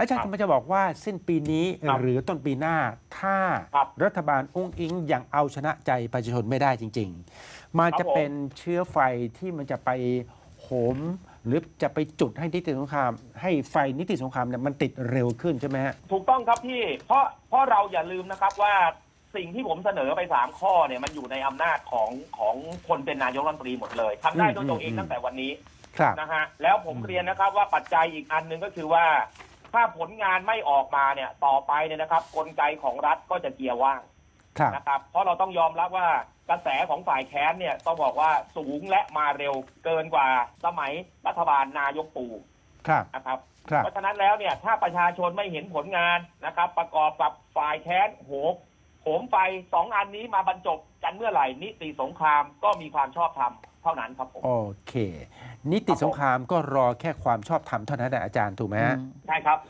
อาจารย์ครับกำลังจะบอกว่าสิ้นปีนี้ครับหรือต้นปีหน้า ถ้าครับรัฐบาลอุ้งอิงยังเอาชนะใจประชาชนไม่ได้จริง ๆ มันครับจะผมเป็นเชื้อไฟที่มันจะไปโหม หรือจะไปจุดให้นิติสงคราม ให้ไฟนิติสงครามเนี่ยมันติดเร็วขึ้นใช่ไหมฮะถูกต้องครับพี่เพราะเพราะเราอย่าลืมนะครับว่าสิ่งที่ผมเสนอไปสามข้อเนี่ยมันอยู่ในอำนาจของของคนเป็นนายกรัฐมนตรีหมดเลยทำได้ด้วยตัวเองอืมตั้งแต่วันนี้ครับนะฮะแล้วผมอืมเรียนนะครับว่าปัจจัยอีกอันหนึ่งก็คือว่า ถ้าผลงานไม่ออกมาเนี่ยต่อไปเนี่ยนะครับ กลไกของรัฐก็จะเกียร์ว่างครับนะครับ เพราะเราต้องยอมรับว่ากระแสของฝ่ายแค้นเนี่ยต้องบอกว่าสูงและมาเร็วเกินกว่าสมัยรัฐบาลนายกปู่ครับ นะครับ ครับ เพราะฉะนั้นแล้วเนี่ยถ้าประชาชนไม่เห็นผลงานนะครับ ประกอบกับฝ่ายแค้นโหมโหมไฟสองอันนี้มาบรรจบกันเมื่อไหร่นิติสงครามก็มีความชอบธรรมเท่านั้นครับผม โอเค นิติสงครามก็รอแค่ความชอบธรรมเท่านั้นแหละอาจารย์ถูกไหมฮะ ใช่ครับ